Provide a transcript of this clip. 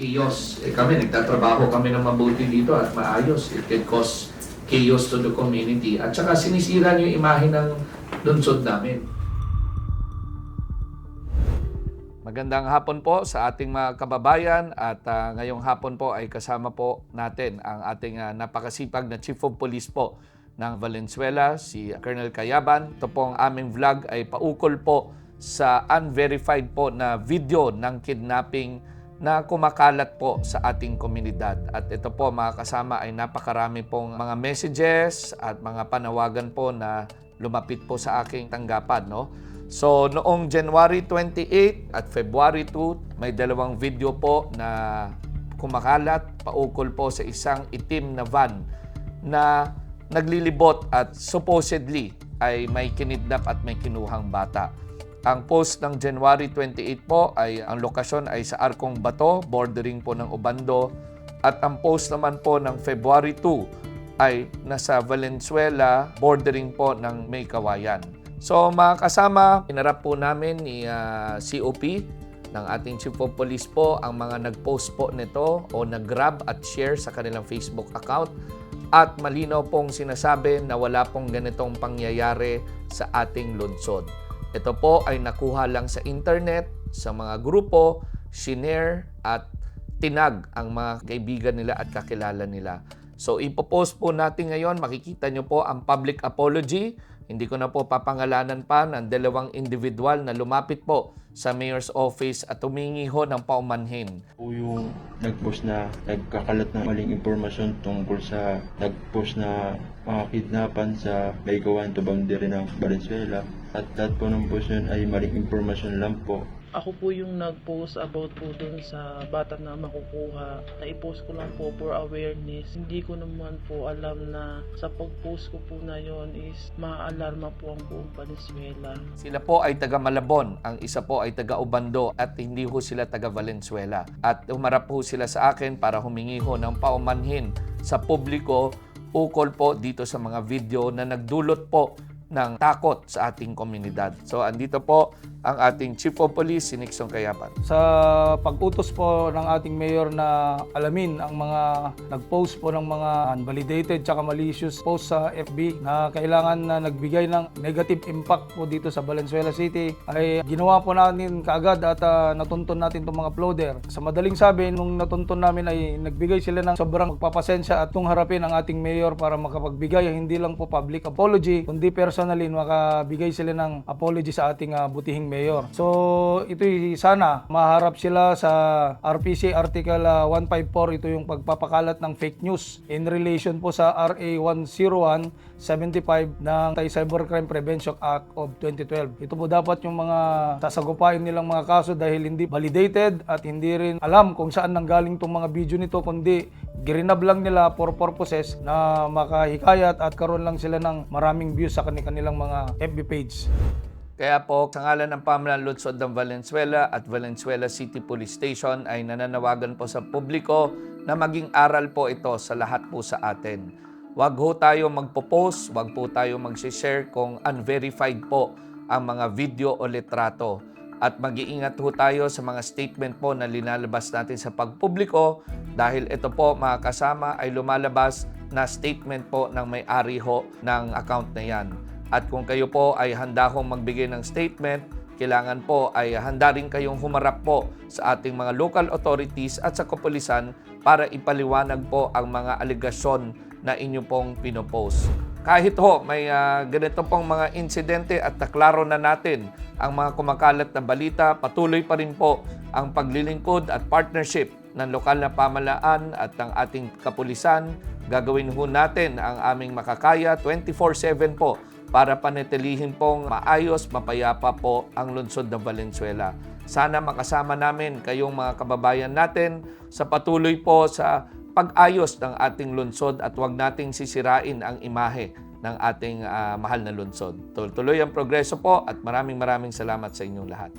chaos. Eh kami, nagtatrabaho kami ng mabuti dito at maayos. It can cause chaos to the community. At saka sinisira niyo yung imahe ng lungsod namin. Magandang hapon po sa ating mga kababayan at ah, ngayong hapon po ay kasama po natin ang ating ah, napakasipag na Chief of Police po ng Valenzuela, si Colonel Kayaban. Ito po ang aming vlog ay paukol po sa unverified po na video ng kidnapping na kumakalat po sa ating komunidad. At ito po mga kasama ay napakarami pong mga messages at mga panawagan po na lumapit po sa aking tanggapan. No? So noong January 28 at February 2, may dalawang video po na kumakalat paukol po sa isang itim na van na naglilibot at supposedly ay may kinidnap at may kinuhang bata. Ang post ng January 28 po ay ang lokasyon ay sa Arkong Bato, bordering po ng Obando. At ang post naman po ng February 2 ay nasa Valenzuela, bordering po ng May Kawayan. So mga kasama, pinarap po namin ni ah, COP ng ating Chief of Police po ang mga nag-post po nito o nag-grab at share sa kanilang Facebook account at malinaw pong sinasabi na wala pong ganitong pangyayari sa ating lungsod. Ito po ay nakuha lang sa internet, sa mga grupo, shinare at tinag ang mga kaibigan nila at kakilala nila. So ipopost po natin ngayon, makikita nyo po ang public apology. Hindi ko na po papangalanan pa ng dalawang individual na lumapit po sa mayor's office at humingi ho ng paumanhin. po yung nag-post na nagkakalat ng maling impormasyon tungkol sa nag-post na mga kidnapan sa Baygawan to boundary ng Valenzuela. At lahat po ng post yun ay maling impormasyon lang po. Ako po yung nag-post about po dun sa bata na makukuha. Na-post ko lang po for awareness. Hindi ko naman po alam na sa pag-post ko po na yon is maaalarma po ang buong Venezuela. Sila po ay taga Malabon, ang isa po ay taga Ubando at hindi ho sila taga Valenzuela. At umarap po sila sa akin para humingi ho ng paumanhin sa publiko ukol po dito sa mga video na nagdulot po ng takot sa ating komunidad. So andito po ang ating Chief of Police, si Nixon Kayapan. sa pag-utos po ng ating mayor na alamin ang mga nag-post po ng mga unvalidated tsaka malicious post sa FB na kailangan na nagbigay ng negative impact po dito sa Valenzuela City ay ginawa po natin kaagad at ah, natuntun natin itong mga uploader. Sa madaling sabi, nung natuntun namin ay nagbigay sila ng sobrang magpapasensya at tung harapin ang ating mayor para makapagbigay hindi lang po public apology kundi personally makabigay sila ng apology sa ating ah, butihing mayor. So ito'y sana maharap sila sa RPC Article ah, 154 ito yung pagpapakalat ng fake news in relation po sa RA 10175 ng Anti-Cybercrime Prevention Act of 2012. Ito po dapat yung mga sasagupain nilang mga kaso dahil hindi validated at hindi rin alam kung saan nanggaling itong mga video nito kundi girinab lang nila for purposes na makahikayat at karoon lang sila ng maraming views sa kanilang mga FB page. Kaya po, sa ngalan ng pamahalaan lungsod ng Valenzuela at Valenzuela City Police Station ay nananawagan po sa publiko na maging aral po ito sa lahat po sa atin. Huwag ho tayo magpo-post, huwag po tayo mag-share kung unverified po ang mga video o litrato. At mag-iingat ho tayo sa mga statement po na linalabas natin sa pagpubliko dahil ito po mga kasama ay lumalabas na statement po ng may-ari ho ng account na yan. At kung kayo po ay handa hong magbigay ng statement, kailangan po ay handa rin kayong humarap po sa ating mga local authorities at sa kapulisan para ipaliwanag po ang mga aligasyon na inyo pong pinopost. Kahit ho may ah, ganito pong mga insidente at naklaro na natin ang mga kumakalat na balita, patuloy pa rin po ang paglilingkod at partnership ng lokal na pamalaan at ng ating kapulisan. Gagawin ho natin ang aming makakaya 24-7 po para panatilihin pong maayos, mapayapa po ang lungsod ng Valenzuela. Sana makasama namin kayong mga kababayan natin sa patuloy po sa pag-ayos ng ating lungsod at huwag nating sisirain ang imahe ng ating ah, mahal na lungsod. Tuloy ang progreso po at maraming maraming salamat sa inyong lahat.